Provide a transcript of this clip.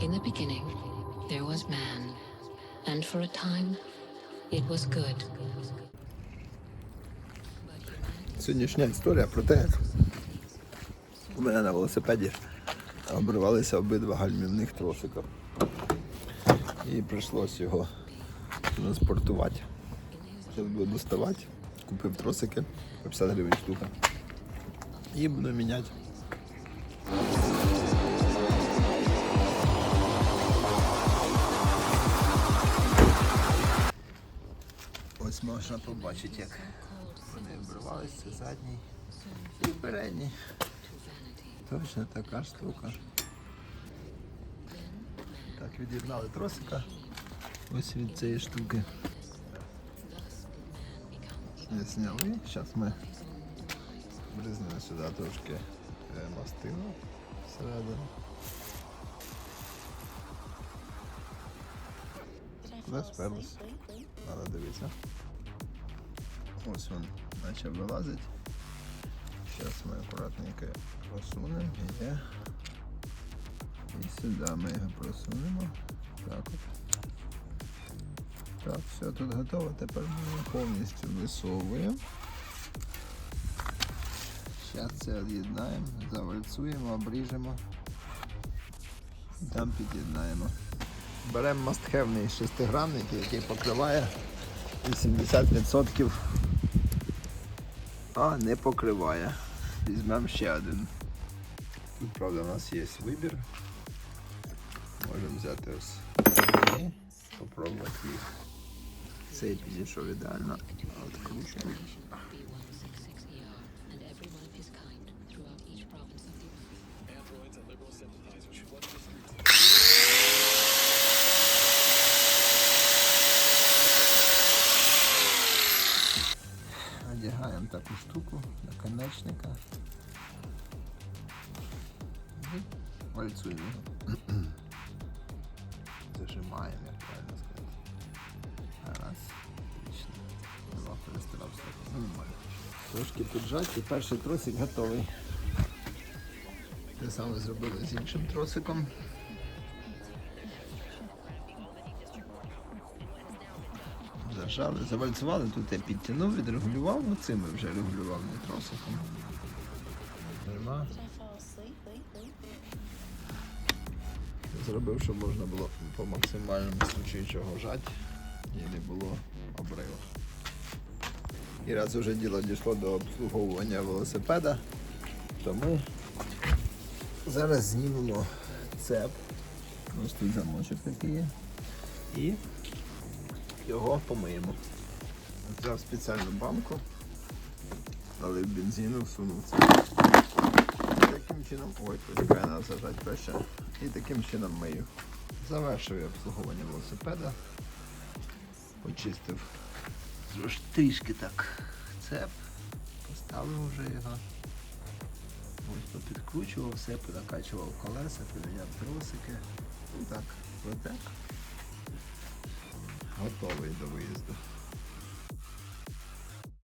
In the beginning, there was man, and for a time, it was good. Сьогоднішня історія про те, як у мене на велосипеді обривалися обидва гальмівних тросика. І прийшлось його транспортувати. Буду доставати. Купив тросики по 50 гривень штука. І буду міняти. Ось можна побачити, як вони обривалися задній і передній. Точно така штука. Так, від'єднали тросика. Ось від цієї штуки. Не зняли. Зараз ми бризнемо сюди трошки е, мастило всередину. Сперлось? Надо дивитися. Ось він почав вилазити. Зараз ми акуратненько просунемо. Є. І сюди ми його просунемо. Так от. Так, все тут готово. Тепер ми його повністю висовуємо. Зараз це від'єднаємо, завальцуємо, обріжемо. Там під'єднаємо. Беремо мастхевний шестигранник, який покриває 80%, а не покриває. Візьмемо ще один. Тут, правда, у нас є вибір. Можемо взяти ось і спробувати їх. Цей підійшов ідеально. Откручуємо. Штуку наконечника. Вальцуємо. його. Зажимаємо, як правильно сказати. Раз. Отлично. Два перестарався. Нормально. Трошки піджать і перший тросик готовий. Те саме зробили з іншим тросиком. Зажали, завальцювали, тут я підтягнув, відрегулював, ну цим я вже регулював не тросиком. Нема. Зробив, щоб можна було по максимальному случаю чого жати і не було обриву. І раз вже діло дійшло до обслуговування велосипеда, то ми зараз знімемо цеп. Ось тут замочок такий є. І його помиємо. Взяв спеціальну банку, налив бензину, всунув. Таким чином, ой, почекай, треба зажати краще. І таким чином мию. Завершив обслуговування велосипеда. Почистив трішки так цеп, поставив вже його. Ось попідкручував все, понакачував колеса, поміняв тросики. І так, отак готовий до виїзду.